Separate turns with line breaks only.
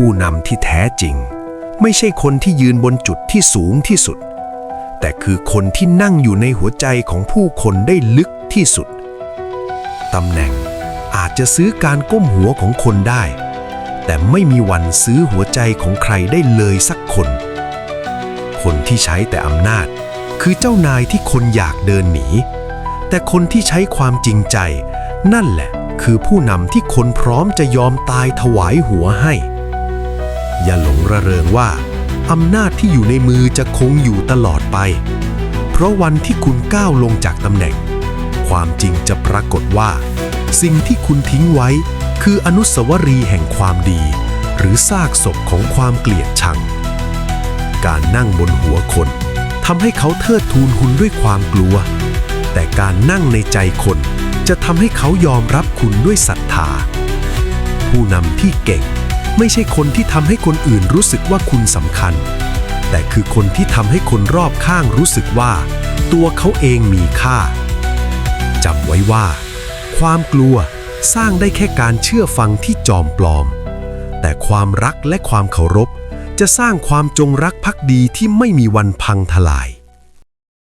ผู้นำที่แท้จริง ไม่ใช่คนที่ยืนบนจุดที่สูงที่สุด แต่คือคนที่นั่งอยู่ในหัวใจของผู้คนได้ลึกที่สุดตำแหน่งอาจจะซื้อการก้มหัวของคนได้ แต่ไม่มีวันซื้อหัวใจของใครได้เลยสักคน คนที่ใช้แต่อำนาจ คือเจ้านายที่คนอยากเดินหนี แต่คนที่ใช้ความจริงใจ นั่นแหละคือผู้นำที่คนพร้อมจะยอมตายถวายหัวให้ อย่าหลงระเริงว่าอำนาจที่อยู่ในมือจะคงอยู่ตลอดไป เพราะวันที่คุณก้าวลงจากตำแหน่ง ความจริงจะปรากฏว่า สิ่งที่คุณทิ้งไว้ คืออนุสาวรีย์แห่งความดี หรือซากศพของความเกลียดชัง การนั่งบนหัวคนทำให้เขาเทิดทูนคุณด้วยความกลัว แต่การนั่งในใจคนจะทำให้เขายอมรับคุณด้วยศรัทธา ผู้นำที่เก่ง ไม่ใช่คนที่ทำให้คนอื่นรู้สึกว่าคุณสำคัญ แต่คือคนที่ทำให้คนรอบข้างรู้สึกว่า ตัวเขาเองมีค่าจำไว้ว่า ความกลัวสร้างได้แค่การเชื่อฟังที่จอมปลอม แต่ความรักและความเคารพ จะสร้างความจงรักภักดีที่ไม่มีวันพังทลาย